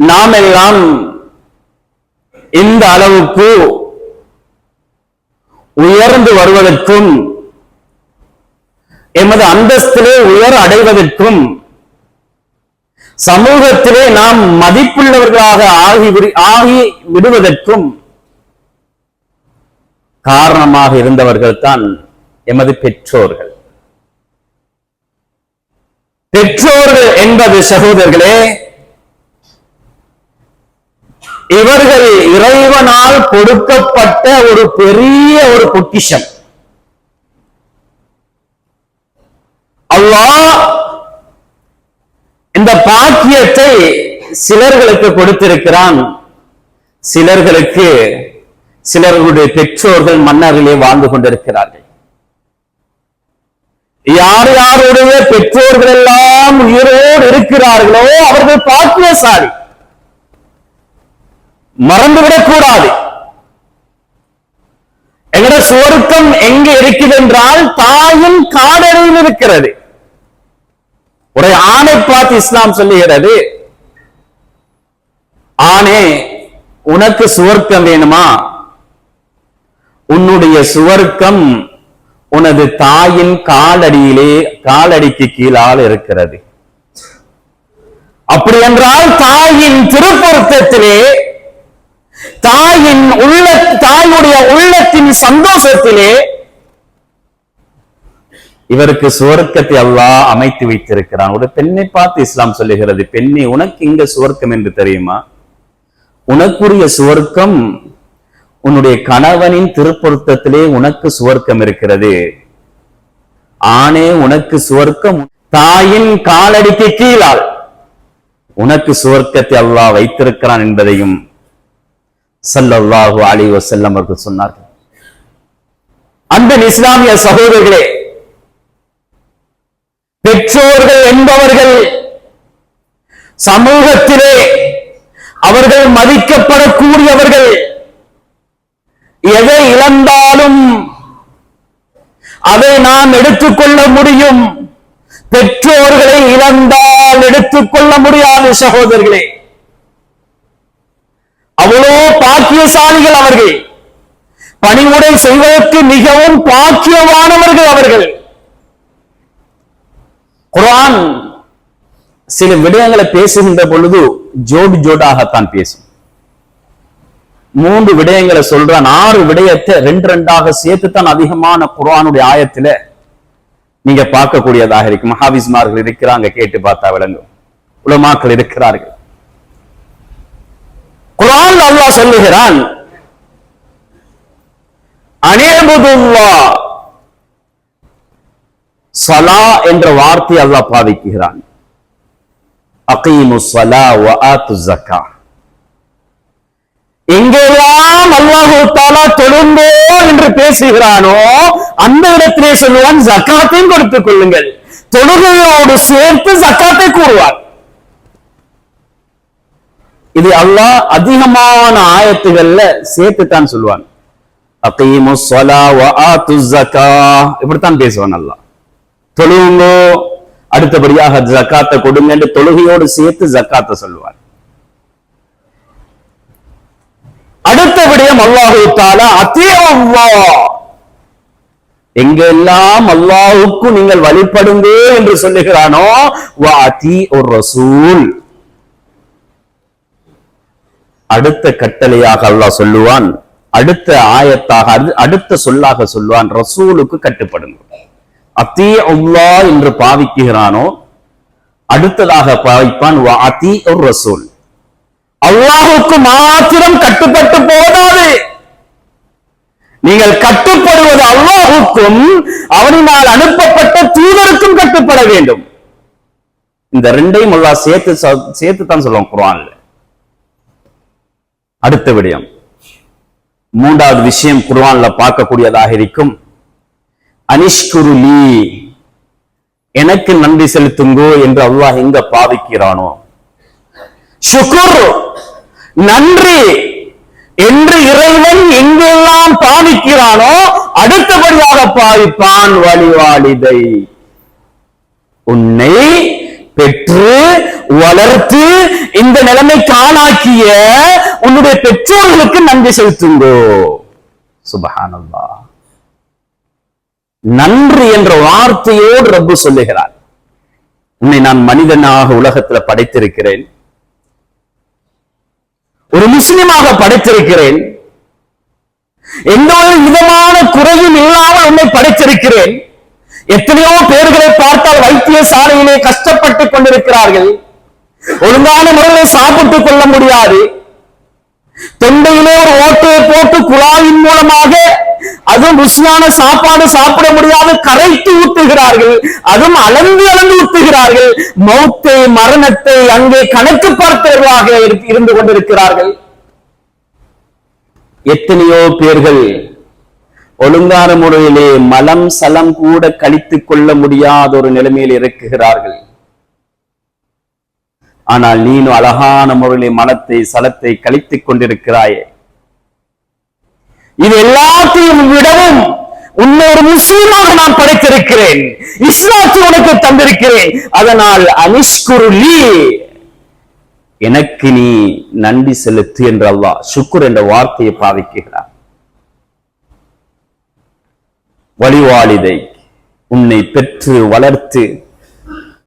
நாம் எல்லாம் இந்த அளவுக்கு உயர்ந்து வருவதற்கும் எமது அந்தஸ்திலே உயர் அடைவதற்கும் சமூகத்திலே நாம் மதிப்புள்ளவர்களாக ஆகி விடு- ஆகி விடுவதற்கும் காரணமாக இருந்தவர்கள் தான் எமது பெற்றோர்கள். பெற்றோர்கள் என்பது சகோதரர்களே இவர்கள் இறைவனால் கொடுக்கப்பட்ட ஒரு பெரிய ஒரு பொக்கிஷம். அல்லாஹ் இந்த பாக்கியத்தை சிலர்களுக்கு கொடுத்திருக்கிறான். சிலர்களுக்கு சிலர்களுடைய பெற்றோர்கள் மன்னர்களே வாழ்ந்து கொண்டிருக்கிறார்கள். யார் யாருடைய பெற்றோர்கள் எல்லாம் உயிரோடு இருக்கிறார்களோ அவர்கள் பாக்கியசாலி. மறந்துவிடக் கூடாது எங்கட சுவர்க்கம் எங்க இருக்குது என்றால் தாயின் காடலில் இருக்கிறது. ஒரு ஆணை பார்த்து இஸ்லாம் சொல்லுகிறது ஆணே உனக்கு சுவர்க்கம் வேணுமா? உன்னுடைய சுவர்க்கம் உனது தாயின் காலடியிலே காலடிக்கு கீழால் இருக்கிறது. அப்படி என்றால் தாயின் திருப்பொருத்தத்திலே தாயின் உள்ள தாயுடைய உள்ளத்தின் சந்தோஷத்திலே இவருக்கு சுவர்க்கத்தை அல்லாஹ் அமைத்து வைத்திருக்கிறான். ஒரு பெண்ணை பார்த்து இஸ்லாம் சொல்லுகிறது பெண்ணை உனக்கு இங்க சுவர்க்கம் என்று தெரியுமா? உனக்குரிய சுவர்க்கம் உன்னுடைய கணவனின் திருப்பொருத்தத்திலே உனக்கு சுவர்க்கம் இருக்கிறது. ஆணே உனக்கு சுவர்க்கம் தாயின் காலடிக்கு கீழால் உனக்கு சுவர்க்கத்தை அல்லாஹ் வைத்திருக்கிறான் என்பதையும் ஸல்லல்லாஹு அலி வசல்லம் அவர்கள் சொன்னார்கள். அன்பின் இஸ்லாமிய சகோதரர்களே பெற்றோர்கள் என்பவர்கள் சமூகத்திலே அவர்கள் மதிக்கப்படக்கூடியவர்கள் எதை இழந்தாலும் அதை நாம் எடுத்துக்கொள்ள முடியும். பெற்றோர்களை இழந்தால் எடுத்துக்கொள்ள முடியாது சகோதரர்களே. அவ்வளோ பாக்கியசாலிகள் அவர்கள். பணிவுடை செய்வதற்கு மிகவும் பாக்கியமானவர்கள் அவர்கள். குரான் சில விடயங்களை பேசுகின்ற பொழுது ஜோடி ஜோடாகத்தான் பேசும். மூன்று விடயங்களை சொல்றான். ஆறு விடயத்தை ரெண்டு ரெண்டாக சேர்த்துத்தான் அதிகமான குரானுடைய ஆயத்துல நீங்க பார்க்கக்கூடியதாக இருக்கும். மகாவிஸ்மார்கள் இருக்கிறாங்க கேட்டு பார்த்தா விளங்கும். உலமாக்கள் இருக்கிறார்கள். குர்ஆன் அல்லாஹ் சொல்லுகிறான். அனேபுதுல்லா சலா என்ற வார்த்தை அல்லாஹ் பாவிக்கிறான். அகீமு சலா வ ஆத்து ஜக்கா எங்கெல்லாம் அல்லாஹு தாலா தொழுந்தோ என்று பேசுகிறானோ அந்த இடத்திலே சொல்லுவான் ஜக்காத்தையும் கொடுத்துக் கொள்ளுங்கள். தொழுகையோடு சேர்த்து ஜக்காத்தை கூறுவார். இது அல்லாஹ் அதிகமான ஆயத்துகள்ல சேர்த்துட்டான்னு சொல்லுவாங்க. அகீமு ஸலா வ ஜக்கா இப்படித்தான் பேசுவாங்க அல்லாஹ். தொழுவுங்க அடுத்தபடியாக ஜக்காத்தை கொடுங்க தொழுகையோடு சேர்த்து ஜக்காத்தை சொல்லுவார் அடுத்தபடியும் அல்லாஹு தாலா அத்தியவா எங்கெல்லாம் அல்லாஹுக்கு நீங்கள் வழிபடுங்க என்று சொல்லுகிறானோ வா அதி ஒரு ரசூல். அடுத்த கட்டளையாக அல்லாஹ் சொல்லுவான் அடுத்த ஆயத்தாக அடுத்த சொல்லாக சொல்லுவான் ரசூலுக்கு கட்டுப்படுங்கள் அத்தி உல்லா என்று பாவிக்குகிறானோ அடுத்ததாக பாவிப்பான் வா அதி ஒரு ரசூல். அல்லாஹுக்கு மாத்திரம் கட்டுப்பட்டு போதாது. நீங்கள் கட்டுப்படுவது அல்லாஹுக்கும் அவனினால் அனுப்பப்பட்ட தூதருக்கும் கட்டுப்பட வேண்டும். இந்த ரெண்டையும் அல்லாஹ் சேர்த்து சேர்த்து தான் சொல்லுவோம் குரான்ல அடுத்த விடயம். மூன்றாவது விஷயம் குர்வான்ல பார்க்கக்கூடியதாக இருக்கும். அனிஷ்குருலி எனக்கு நன்றி செலுத்துங்கோ என்று அல்லாஹ் எங்க பாவிக்கிறானோ? சுக்குர் நன்றி என்று இறைவன் எங்கெல்லாம் பாவிக்கிறானோ அடுத்தபடியாக பாவிப்பான் வழிவாளிதை. உன்னை பெற்று வளர்த்து இந்த நிலைமைக்கு ஆளாக்கிய உன்னுடைய பெற்றோர்களுக்கு நன்றி செலுத்துங்கோ. சுபஹானல்லா நன்றி என்ற வார்த்தையோடு ரப்பு சொல்லுகிறார். உன்னை நான் மனிதனாக உலகத்துல படைத்திருக்கிறேன். ஒரு முஸ்லிமாக படைத்திருக்கிறேன். எந்த ஒரு விதமான குறையும் இல்லாமல் உன்னை படைத்திருக்கிறேன். எத்தனையோ பேர்களை பார்த்தால் வைத்திய சாலையிலே கஷ்டப்பட்டுக் கொண்டிருக்கிறார்கள். ஒழுங்கான முறையில் சாப்பிட்டுக் கொள்ள முடியாது. தொண்டையிலே ஒரு ஓட்டையை போட்டு குழாயின் மூலமாக அதுவும் ருசியான சாப்பாடு சாப்பிட முடியாது கரைத்து ஊத்துகிறார்கள். அதுவும் அளந்து அளந்து ஊத்துகிறார்கள். மௌத்தை மரணத்தை அங்கே கணக்கு பார்த்தவர்களாக இருந்து கொண்டிருக்கிறார்கள். எத்தனையோ பேர்கள் ஒழுங்கான முறையிலே மலம் சலம் கூட கழித்துக் கொள்ள முடியாத ஒரு நிலைமையில் இருக்குகிறார்கள் ஆனால் நீனும் அழகான முறையிலே மனத்தை சலத்தை கழித்துக் கொண்டிருக்கிறாயே. இது எல்லாத்தையும் விடவும் உன்னை ஒரு முஸ்லீமாக நான் படைத்திருக்கிறேன். இஸ்லாத்தை உனக்கு தந்திருக்கிறேன். அதனால் அனிஷ்குருலி எனக்கு நீ நன்றி செலுத்து என்று அல்லாஹ் சுக்குர் என்ற வார்த்தையை பாவிக்கிறார். வழிவாளிதை உன்னை பெற்று வளர்த்து